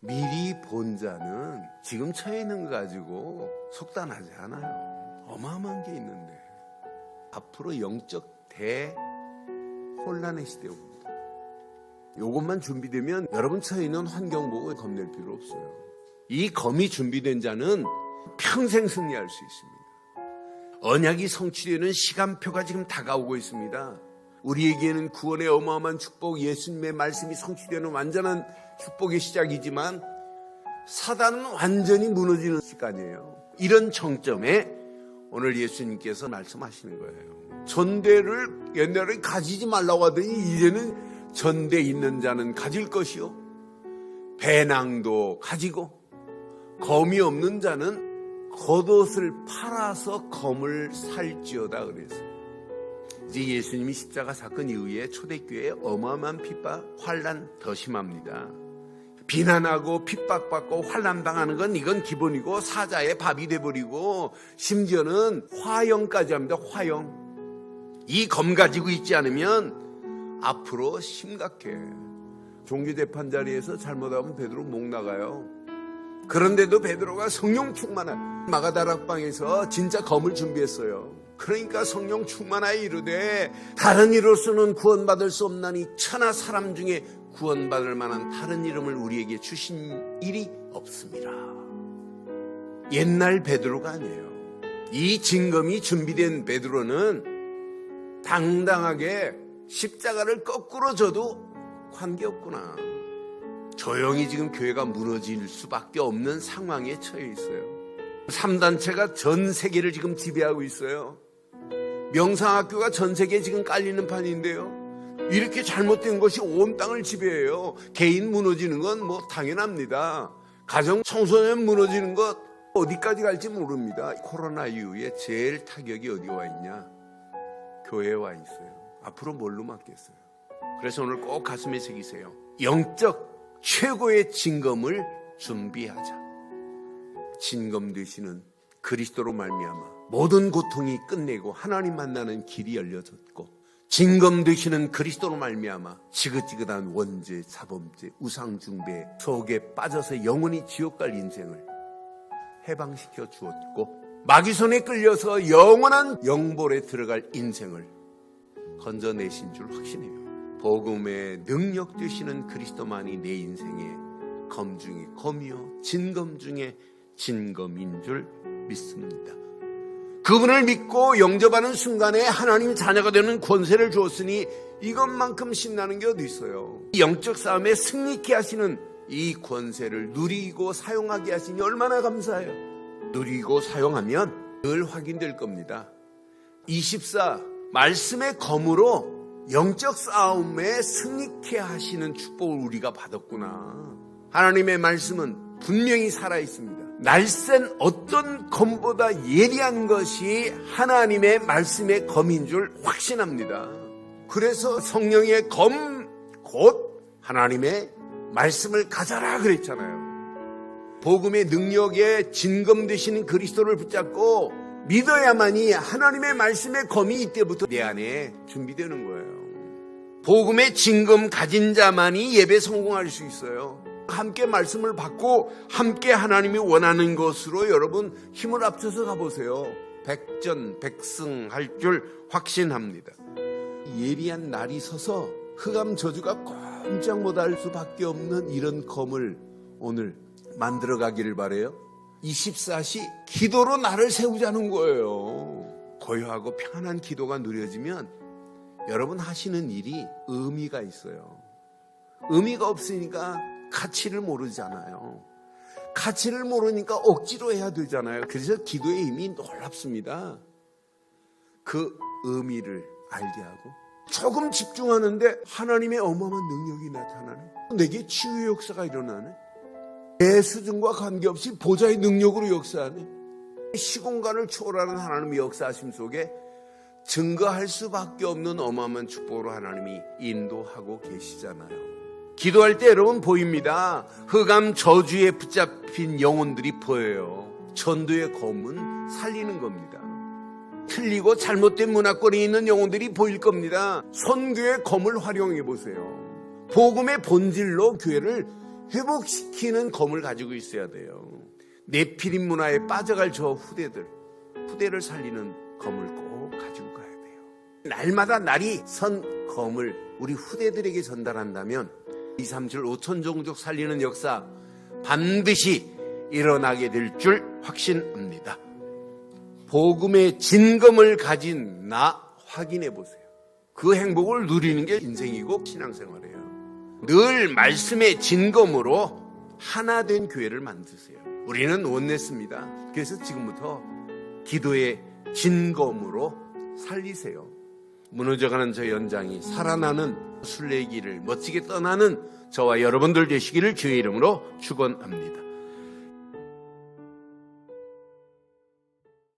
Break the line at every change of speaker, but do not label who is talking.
미리 본 자는 지금 처해 있는 거 가지고 속단하지 않아요. 어마어마한 게 있는데 앞으로 영적 대 혼란의 시대 옵니다. 요것만 준비되면 여러분 처해 있는 환경 보고 겁낼 필요 없어요. 이 검이 준비된 자는 평생 승리할 수 있습니다. 언약이 성취되는 시간표가 지금 다가오고 있습니다. 우리에게는 구원의 어마어마한 축복, 예수님의 말씀이 성취되는 완전한 축복의 시작이지만 사단은 완전히 무너지는 시간이에요. 이런 정점에 오늘 예수님께서 말씀하시는 거예요. 전대를 옛날에 가지지 말라고 하더니 이제는 전대 있는 자는 가질 것이요. 배낭도 가지고 검이 없는 자는 겉옷을 팔아서 검을 살지어다 그랬어요. 이제 예수님이 십자가 사건 이후에 초대교회에 어마어마한 핍박, 환란 더 심합니다. 비난하고 핍박받고 환란당하는 건 이건 기본이고 사자의 밥이 돼버리고 심지어는 화형까지 합니다. 화형. 이 검 가지고 있지 않으면 앞으로 심각해. 종교 재판 자리에서 잘못하면 베드로 목 나가요. 그런데도 베드로가 성령 충만한 마가다락방에서 진짜 검을 준비했어요. 그러니까 성령 충만하여 이르되 다른 이로서는 구원받을 수 없나니 천하 사람 중에 구원받을 만한 다른 이름을 우리에게 주신 일이 없습니다. 옛날 베드로가 아니에요. 이 진검이 준비된 베드로는 당당하게 십자가를 거꾸로 져도 관계없구나. 조용히 지금 교회가 무너질 수밖에 없는 상황에 처해 있어요. 3단체가 전 세계를 지금 지배하고 있어요. 명상학교가 전 세계에 지금 깔리는 판인데요. 이렇게 잘못된 것이 온 땅을 지배해요. 개인 무너지는 건 뭐 당연합니다. 가정 청소년 무너지는 것 어디까지 갈지 모릅니다. 코로나 이후에 제일 타격이 어디 와 있냐? 교회에 와 있어요. 앞으로 뭘로 맡겠어요? 그래서 오늘 꼭 가슴에 새기세요. 영적 최고의 진검을 준비하자. 진검 되시는 그리스도로 말미암아 모든 고통이 끝내고 하나님 만나는 길이 열려졌고 진검 되시는 그리스도로 말미암아 지긋지긋한 원죄, 사범죄, 우상 숭배 속에 빠져서 영원히 지옥 갈 인생을 해방시켜 주었고 마귀 손에 끌려서 영원한 영볼에 들어갈 인생을 건져내신 줄 확신해요. 복음의 능력 되시는 그리스도만이 내 인생의 검 중에 검이요 진검 중에 진검인 줄 믿습니다. 그분을 믿고 영접하는 순간에 하나님 자녀가 되는 권세를 주었으니 이것만큼 신나는 게 어디 있어요? 영적 싸움에 승리케 하시는 이 권세를 누리고 사용하게 하시니 얼마나 감사해요. 누리고 사용하면 늘 확인될 겁니다. 24 말씀의 검으로 영적 싸움에 승리케 하시는 축복을 우리가 받았구나. 하나님의 말씀은 분명히 살아 있습니다. 날쌘 어떤 검보다 예리한 것이 하나님의 말씀의 검인 줄 확신합니다. 그래서 성령의 검, 곧 하나님의 말씀을 가져라 그랬잖아요. 복음의 능력에 진검 되시는 그리스도를 붙잡고 믿어야만이 하나님의 말씀의 검이 이때부터 내 안에 준비되는 거예요. 복음의 진검 가진 자만이 예배 성공할 수 있어요. 함께 말씀을 받고 함께 하나님이 원하는 것으로 여러분 힘을 합쳐서 가보세요. 백전 백승할 줄 확신합니다. 예리한 날이 서서 흑암 저주가 꼼짝 못할 수밖에 없는 이런 검을 오늘 만들어 가기를 바래요. 24시 기도로 나를 세우자는 거예요. 고요하고 편안한 기도가 누려지면 여러분 하시는 일이 의미가 있어요. 의미가 없으니까 가치를 모르잖아요. 가치를 모르니까 억지로 해야 되잖아요. 그래서 기도의 힘이 놀랍습니다. 그 의미를 알게 하고 조금 집중하는데 하나님의 어마어마한 능력이 나타나네. 내게 치유의 역사가 일어나네. 내 수준과 관계없이 보좌의 능력으로 역사하네. 시공간을 초월하는 하나님의 역사하심 속에 증거할 수밖에 없는 어마어마한 축복으로 하나님이 인도하고 계시잖아요. 기도할 때 여러분 보입니다. 흑암 저주에 붙잡힌 영혼들이 보여요. 전도의 검은 살리는 겁니다. 틀리고 잘못된 문화권에 있는 영혼들이 보일 겁니다. 선교의 검을 활용해 보세요. 복음의 본질로 교회를 회복시키는 검을 가지고 있어야 돼요. 내피림 문화에 빠져갈 저 후대들, 후대를 살리는 검을 꼭 가지고 가야 돼요. 날마다 날이 선 검을 우리 후대들에게 전달한다면 2, 3, 7, 5천 종족 살리는 역사 반드시 일어나게 될 줄 확신합니다. 복음의 진검을 가진 나 확인해 보세요. 그 행복을 누리는 게 인생이고 신앙생활이에요. 늘 말씀의 진검으로 하나 된 교회를 만드세요. 우리는 원냈습니다. 그래서 지금부터 기도의 진검으로 살리세요. 무너져가는 저 연장이 살아나는 순례길을 멋지게 떠나는 저와 여러분들 되시기를 주의 이름으로 축원합니다.